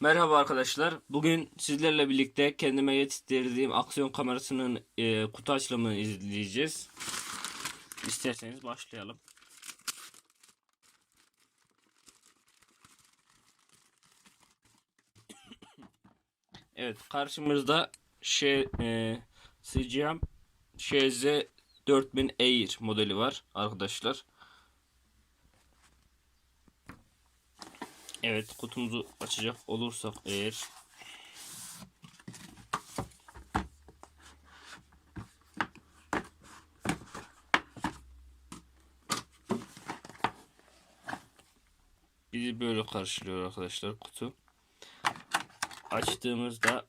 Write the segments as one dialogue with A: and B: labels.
A: Merhaba arkadaşlar. Bugün sizlerle birlikte kendime yetiştirdiğim aksiyon kamerasının e, kutu açılımını izleyeceğiz. İsterseniz başlayalım. Evet karşımızda şey e, CGM şz 4000 Air modeli var arkadaşlar. Evet kutumuzu açacak olursak eğer bizi böyle karşılıyor arkadaşlar kutu. Açtığımızda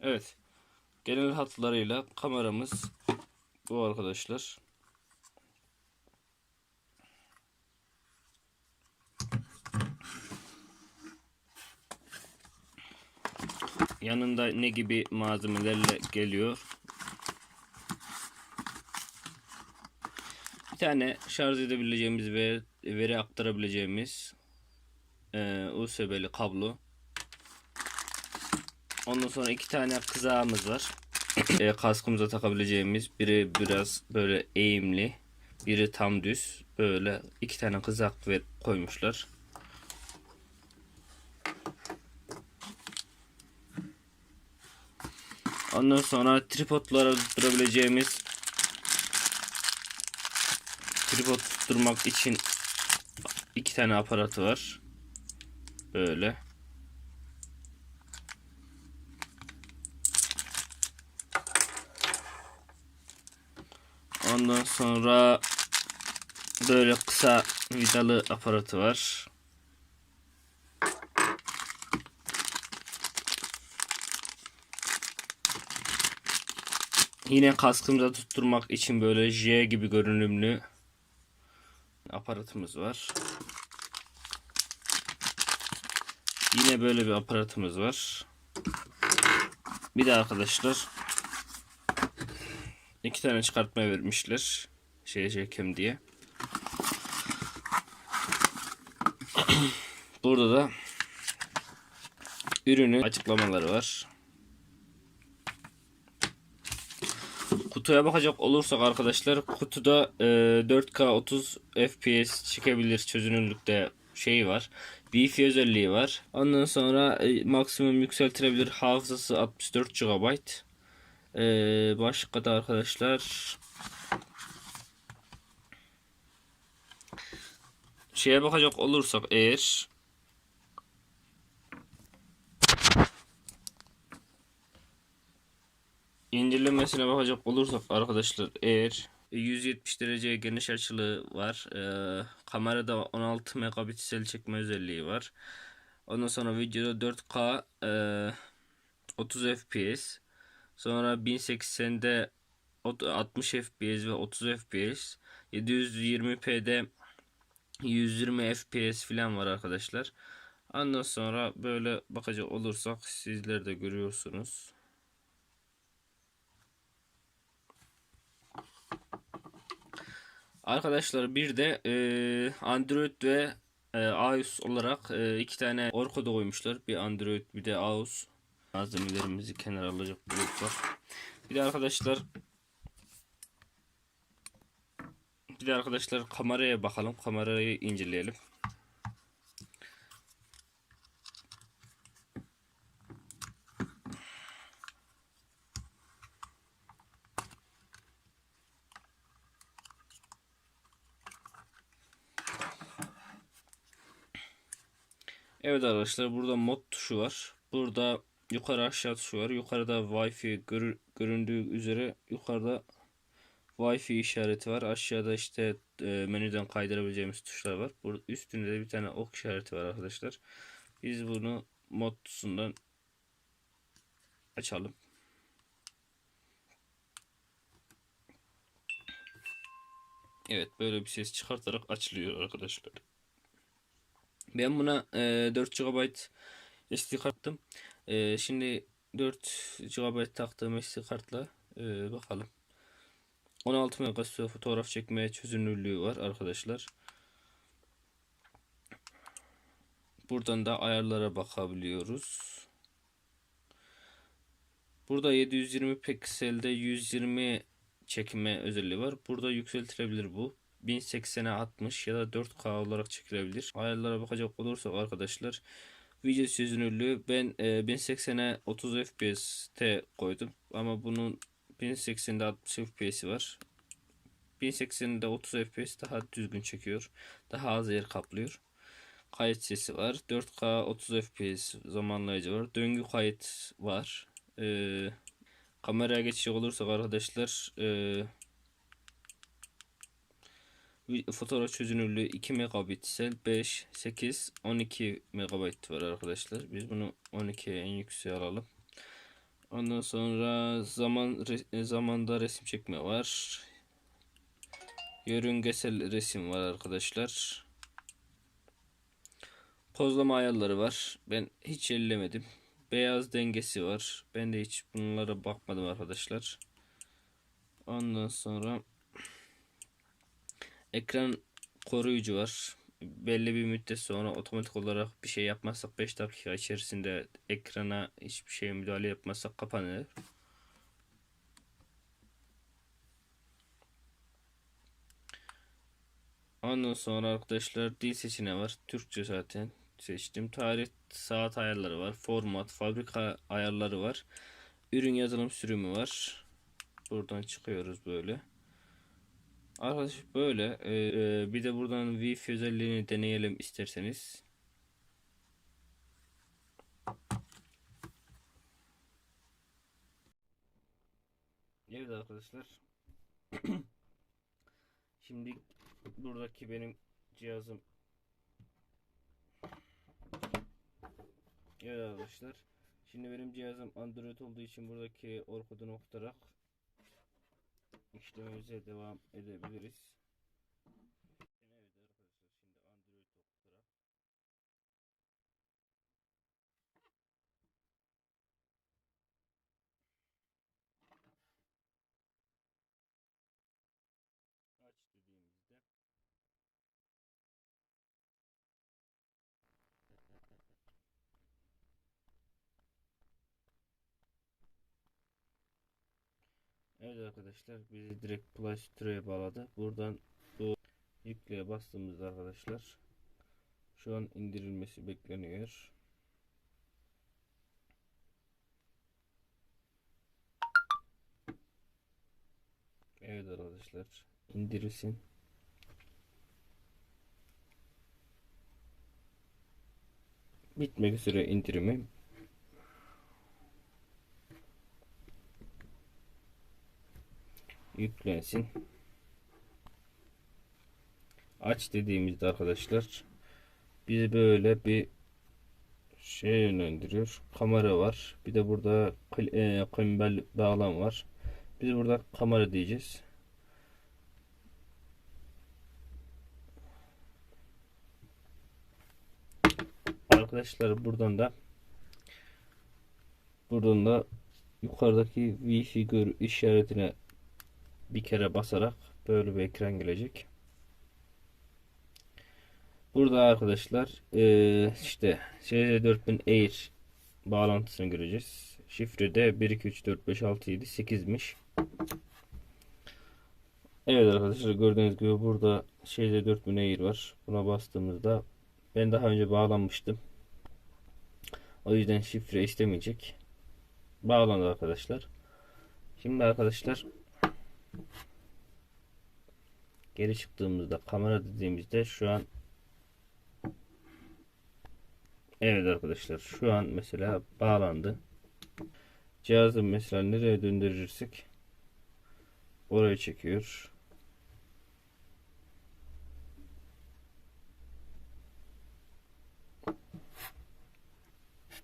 A: Evet. Genel hatlarıyla kameramız bu arkadaşlar. Yanında ne gibi malzemelerle geliyor? Bir tane şarj edebileceğimiz ve veri aktarabileceğimiz e, USB'li kablo. Ondan sonra iki tane kızağımız var. e, kaskımıza takabileceğimiz biri biraz böyle eğimli, biri tam düz. Böyle iki tane kızak ver, koymuşlar. Ondan sonra tripodlara tutturabileceğimiz tripod tutturmak için iki tane aparatı var. Böyle. Ondan sonra böyle kısa vidalı aparatı var. Yine kaskımıza tutturmak için böyle J gibi görünümlü aparatımız var. Yine böyle bir aparatımız var. Bir de arkadaşlar iki tane çıkartma vermişler. Şey çekem diye. Burada da ürünün açıklamaları var. Kutuya bakacak olursak arkadaşlar kutuda e, 4K 30 FPS çıkabilir çözünürlükte şey var. Wi-Fi özelliği var. Ondan sonra e, maksimum yükseltilebilir hafızası 64 GB. Ee, başka da arkadaşlar şeye bakacak olursak eğer incelemesine bakacak olursak arkadaşlar eğer 170 derece geniş açılı var. Ee, kamerada 16 megapiksel çekme özelliği var. Ondan sonra videoda 4K e, 30 FPS Sonra 1080'de 60 FPS ve 30 FPS. 720p'de 120 FPS falan var arkadaşlar. Ondan sonra böyle bakacak olursak sizler de görüyorsunuz. Arkadaşlar bir de e, Android ve e, iOS olarak e, iki tane Orko'da koymuşlar. Bir Android bir de iOS malzemelerimizi kenara alacak olursak. Bir de arkadaşlar bir de arkadaşlar kameraya bakalım. Kamerayı inceleyelim. Evet arkadaşlar burada mod tuşu var. Burada yukarı aşağı tuşu var. Yukarıda Wi-Fi gör, göründüğü üzere yukarıda Wi-Fi işareti var. Aşağıda işte e, menüden kaydırabileceğimiz tuşlar var. Burada üstünde de bir tane ok işareti var arkadaşlar. Biz bunu mod tuşundan açalım. Evet böyle bir ses çıkartarak açılıyor arkadaşlar. Ben buna e, 4 GB SD kartım. E, şimdi 4 GB taktığım SD kartla e, bakalım. 16 megapiksel fotoğraf çekmeye çözünürlüğü var arkadaşlar. Buradan da ayarlara bakabiliyoruz. Burada 720 pikselde 120 çekme özelliği var. Burada yükseltilebilir bu. 1080'e 60 ya da 4K olarak çekilebilir. Ayarlara bakacak olursak arkadaşlar video çözünürlüğü ben e, 1080'e 30 FPS'te koydum ama bunun 1080'de 60 FPS'i var. 1080'de 30 FPS daha düzgün çekiyor. Daha az yer kaplıyor. Kayıt sesi var. 4K 30 FPS zamanlayıcı var. Döngü kayıt var. Ee, kameraya geçecek olursak arkadaşlar vi- fotoğraf çözünürlüğü 2 megapiksel 5 8 12 megabayt var arkadaşlar. Biz bunu 12'ye en yükseğe alalım. Ondan sonra zaman re- zamanda resim çekme var. Yörüngesel resim var arkadaşlar. Pozlama ayarları var. Ben hiç ellemedim. Beyaz dengesi var. Ben de hiç bunlara bakmadım arkadaşlar. Ondan sonra ekran koruyucu var. Belli bir müddet sonra otomatik olarak bir şey yapmazsak 5 dakika içerisinde ekrana hiçbir şeye müdahale yapmazsak kapanır. Ondan sonra arkadaşlar dil seçeneği var. Türkçe zaten seçtim. Tarih, saat ayarları var. Format, fabrika ayarları var. Ürün yazılım sürümü var. Buradan çıkıyoruz böyle. Arkadaşlar böyle. Ee, bir de buradan Wi-Fi özelliğini deneyelim isterseniz. Evet arkadaşlar. Şimdi buradaki benim cihazım Evet arkadaşlar. Şimdi benim cihazım Android olduğu için buradaki Orkut'u noktararak işlemimize devam edebiliriz. Evet arkadaşlar bizi direkt Play Store'ya bağladı. Buradan bu yükleye bastığımızda arkadaşlar şu an indirilmesi bekleniyor. Evet arkadaşlar indirilsin. Bitmek üzere indirimi. Yüklensin. Aç dediğimizde arkadaşlar bizi böyle bir şey yönlendiriyor. Kamera var. Bir de burada kl- e, bağlam var. Biz burada kamera diyeceğiz. Arkadaşlar buradan da buradan da yukarıdaki Wi-Fi gör işaretine bir kere basarak böyle bir ekran gelecek. Burada arkadaşlar eee, işte CZ4000 Air bağlantısını göreceğiz. Şifre de 1 2 3 4 5 6 7 8'miş. Evet arkadaşlar gördüğünüz gibi burada CZ4000 Air var. Buna bastığımızda ben daha önce bağlanmıştım. O yüzden şifre istemeyecek. Bağlandı arkadaşlar. Şimdi arkadaşlar geri çıktığımızda kamera dediğimizde şu an Evet arkadaşlar şu an mesela bağlandı. Cihazı mesela nereye döndürürsek oraya çekiyor.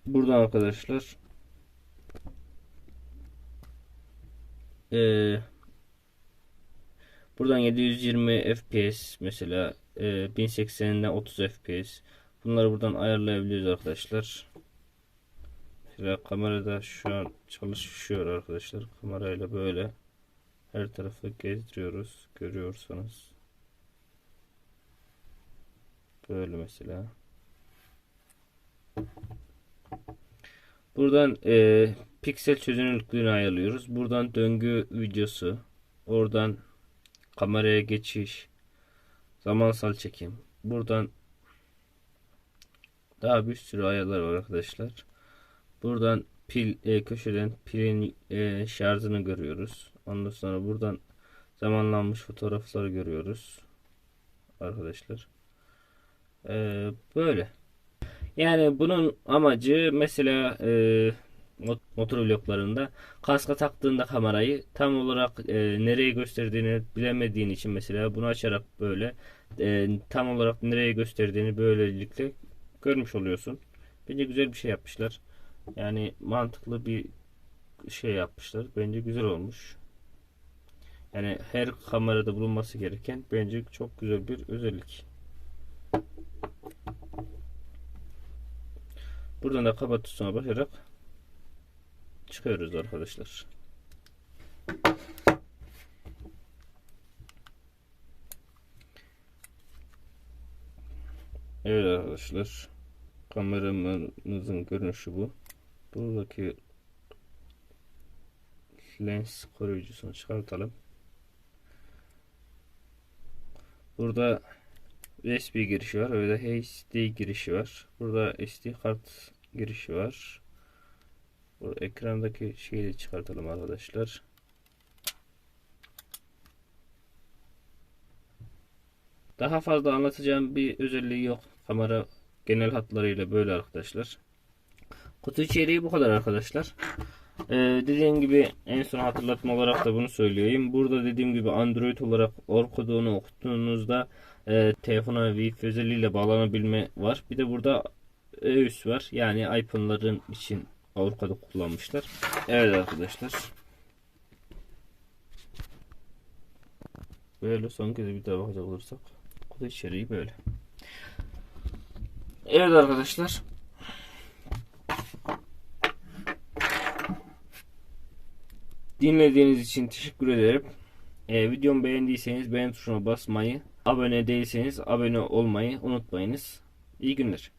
A: Buradan arkadaşlar eee Buradan 720 FPS mesela e, 1080'den 30 FPS. Bunları buradan ayarlayabiliyoruz arkadaşlar. Mesela kamerada şu an çalışıyor arkadaşlar. Kamerayla böyle her tarafı gezdiriyoruz. Görüyorsanız. Böyle mesela. Buradan e, piksel çözünürlüğünü ayarlıyoruz. Buradan döngü videosu. Oradan kameraya geçiş. Zamansal çekim. Buradan daha bir sürü ayarlar var arkadaşlar. Buradan pil e, köşeden pilin e, şarjını görüyoruz. Ondan sonra buradan zamanlanmış fotoğrafları görüyoruz. Arkadaşlar. E, böyle. Yani bunun amacı mesela e, motor vloglarında kaska taktığında kamerayı tam olarak e, nereye gösterdiğini bilemediğin için mesela bunu açarak böyle e, tam olarak nereye gösterdiğini böylelikle görmüş oluyorsun. Bence güzel bir şey yapmışlar. Yani mantıklı bir şey yapmışlar. Bence güzel olmuş. Yani her kamerada bulunması gereken bence çok güzel bir özellik. Buradan da kapat tuşuna çıkıyoruz arkadaşlar. Evet arkadaşlar. Kameramızın görünüşü bu. Buradaki lens koruyucusunu çıkartalım. Burada USB girişi var. Öyle HD girişi var. Burada SD kart girişi var. Bu ekrandaki şeyi de çıkartalım arkadaşlar. Daha fazla anlatacağım bir özelliği yok. Kamera genel hatlarıyla böyle arkadaşlar. Kutu içeriği bu kadar arkadaşlar. Ee, dediğim gibi en son hatırlatma olarak da bunu söyleyeyim. Burada dediğim gibi Android olarak OR kodunu okuttuğunuzda e, telefona Wi-Fi özelliğiyle bağlanabilme var. Bir de burada EUS var. Yani iPhone'ların için Avrupa'da kullanmışlar. Evet arkadaşlar. Böyle son kez bir daha bakacak olursak kutu içeriği böyle. Evet arkadaşlar. Dinlediğiniz için teşekkür ederim. Ee, videomu beğendiyseniz beğen tuşuna basmayı, abone değilseniz abone olmayı unutmayınız. İyi günler.